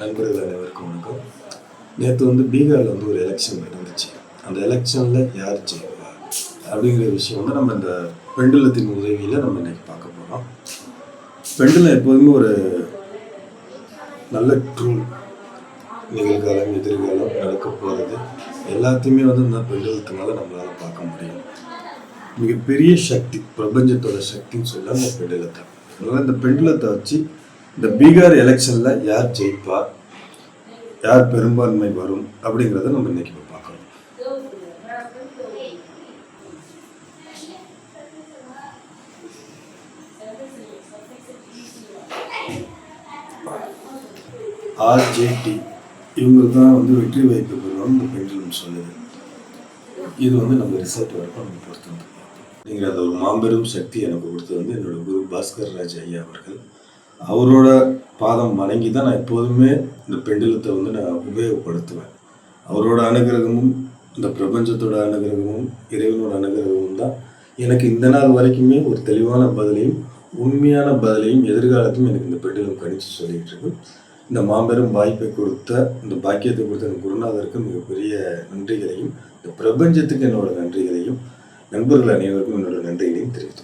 நண்பர்கள் அனைவருக்கும் வணக்கம். நேற்று வந்து பீகாரில் வந்து ஒரு எலெக்ஷன் நடந்துச்சு. அந்த எலெக்ஷனில் யார் ஜெயிப்பா? அப்படிங்கிற விஷயம் வந்து நம்ம இந்த பெண்டுலத்தின் உதவியில் நம்ம இன்றைக்கி பார்க்க போகிறோம் பெண்டுலம் எப்போதுமே ஒரு நல்ல ட்ரூல் நிகழ்காலம் எதிர்காலம் நடக்க போகிறது எல்லாத்தையுமே வந்து இந்த பெண்டுலத்தினால நம்மளால் பார்க்க முடியும். மிகப்பெரிய சக்தி பிரபஞ்சத்தோட சக்தின்னு சொல்ல அந்த பெண்டுலத்தை. அதனால் இந்த பெண்டுலத்தை வச்சு இந்த பீகார் எலெக்ஷனில் யார் ஜெயிப்பார் யார் பெரும்பான்மை வரும்? அப்படிங்கிறத நம்ம இன்னைக்கு இப்ப பார்க்கணும். ஆர்ஜேடி இவங்க தான் வந்து வெற்றி வாய்ப்பு பெறுவாங்க இந்த பெண்டுலம் சொல்லுது. இது வந்து நம்ம ரிசர்ச் வரைக்கும் நம்ம பொறுத்து வந்து நீங்கள் அப்படிங்கிற ஒரு மாபெரும் சக்தி எனக்கு கொடுத்தது வந்து என்னோட குரு பாஸ்கர் ராஜ் ஐயா அவர்கள். அவரோட பாதம் வணங்கி தான் நான் எப்போதுமே இந்த பெண்டுலத்தை வந்து நான் உபயோகப்படுத்துவேன். அவரோட அனுகிரகமும் இந்த பிரபஞ்சத்தோட அனுகிரகமும் இறைவனோட அனுகிரகமும் தான். எனக்கு இந்த நாள் வரைக்குமே ஒரு தெளிவான பதிலையும் உண்மையான பதிலையும் எதிர்காலத்தையும் எனக்கு இந்த பெண்டிலம் கணிச்சு சொல்லிகிட்டு இருக்கு. இந்த மாபெரும் வாய்ப்பை கொடுத்த இந்த பாக்கியத்தை கொடுத்த என் குருநாதருக்கு மிகப்பெரிய நன்றிகளையும் இந்த பிரபஞ்சத்துக்கு என்னோட நன்றிகளையும் நண்பர்கள் அனைவருக்கும் என்னோட நன்றிகளையும் தெரிவித்துக்கிறேன்